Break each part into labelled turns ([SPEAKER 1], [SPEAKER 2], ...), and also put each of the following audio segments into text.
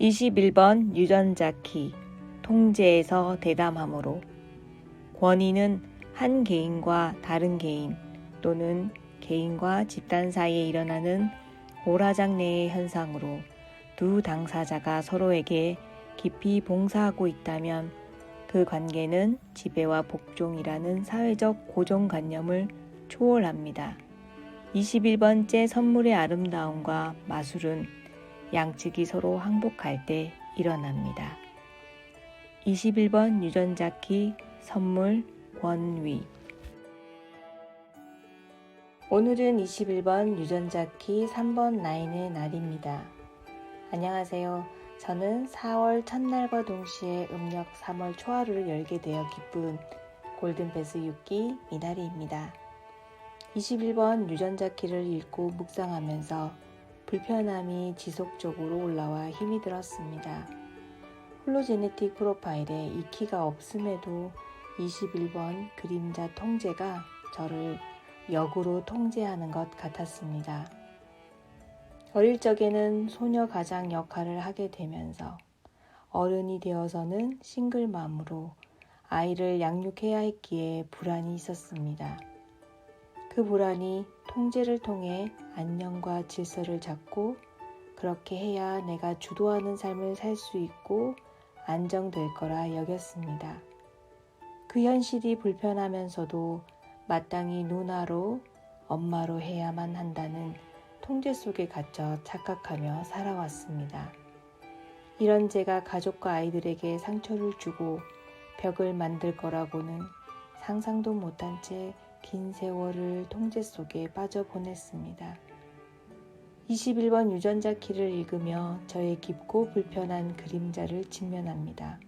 [SPEAKER 1] 21번 유전자 키 통제에서 대담함으로 권위는 한 개인과 다른 개인 또는 개인과 집단 사이에 일어나는 오라장 내의 현상으로 두 당사자가 서로에게 깊이 봉사하고 있다면 그 관계는 지배와 복종이라는 사회적 고정관념을 초월합니다. 21번째 선물의 아름다움과 마술은 양측이 서로 항복할 때 일어납니다. 21번 유전자 키 선물 권위 오늘은 21번 유전자 키 3번 라인의 날입니다. 안녕하세요. 저는 4월 첫날과 동시에 음력 3월 초하루를 열게 되어 기쁜 골든베스 6기 미나리입니다. 21번 유전자 키를 읽고 묵상하면서 불편함이 지속적으로 올라와 힘이 들었습니다. 홀로제네틱 프로파일에 이 키가 없음에도 21번 그림자 통제가 저를 역으로 통제하는 것 같았습니다. 어릴 적에는 소녀 가장 역할을 하게 되면서 어른이 되어서는 싱글맘으로 아이를 양육해야 했기에 불안이 있었습니다. 그 불안이 통제를 통해 안녕과 질서를 잡고 그렇게 해야 내가 주도하는 삶을 살 수 있고 안정될 거라 여겼습니다. 그 현실이 불편하면서도 마땅히 누나로 엄마로 해야만 한다는 통제 속에 갇혀 착각하며 살아왔습니다. 이런 제가 가족과 아이들에게 상처를 주고 벽을 만들 거라고는 상상도 못한 채 긴 세월을 통제 속에 빠져 보냈습니다. 21번 유전자 키를 읽으며 저의 깊고 불편한 그림자를 직면합니다.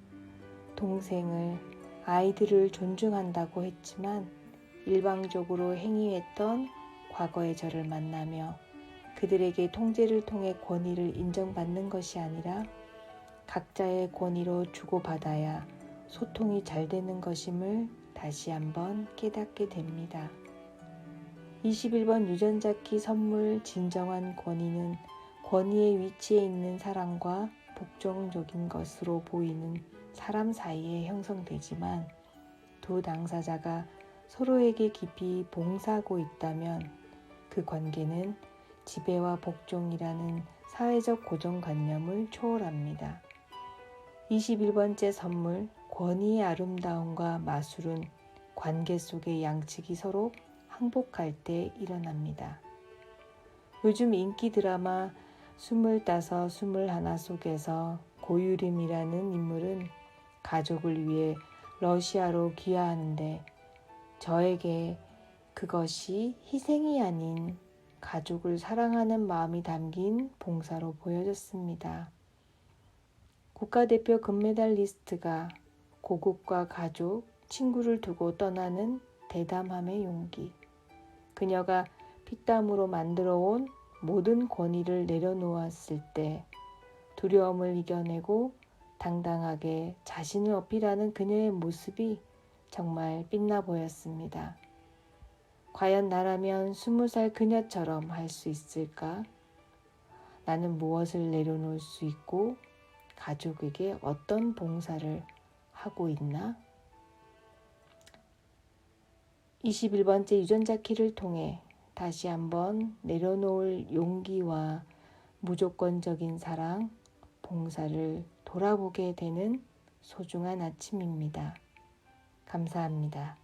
[SPEAKER 1] 동생을 아이들을 존중한다고 했지만 일방적으로 행위했던 과거의 저를 만나며 그들에게 통제를 통해 권위를 인정받는 것이 아니라 각자의 권위로 주고받아야 소통이 잘 되는 것임을 다시 한번 깨닫게 됩니다. 21번 유전자 키 선물 진정한 권위는 권위의 위치에 있는 사랑과 복종적인 것으로 보이는 사람 사이에 형성되지만 두 당사자가 서로에게 깊이 봉사하고 있다면 그 관계는 지배와 복종이라는 사회적 고정관념을 초월합니다. 21번째 선물 권위의 아름다움과 마술은 관계 속의 양측이 서로 항복할 때 일어납니다. 요즘 인기 드라마 스물다섯, 스물하나 속에서 고유림이라는 인물은 가족을 위해 러시아로 귀화하는데 저에게 그것이 희생이 아닌 가족을 사랑하는 마음이 담긴 봉사로 보여졌습니다. 국가대표 금메달리스트가 고국과 가족, 친구를 두고 떠나는 대담함의 용기. 그녀가 피땀으로 만들어 온 모든 권위를 내려놓았을 때 두려움을 이겨내고 당당하게 자신을 어필하는 그녀의 모습이 정말 빛나 보였습니다. 과연 나라면 스무 살 그녀처럼 할 수 있을까? 나는 무엇을 내려놓을 수 있고 가족에게 어떤 봉사를 하고 있나? 21번째 유전자 키를 통해 다시 한번 내려놓을 용기와 무조건적인 사랑, 봉사를 돌아보게 되는 소중한 아침입니다. 감사합니다.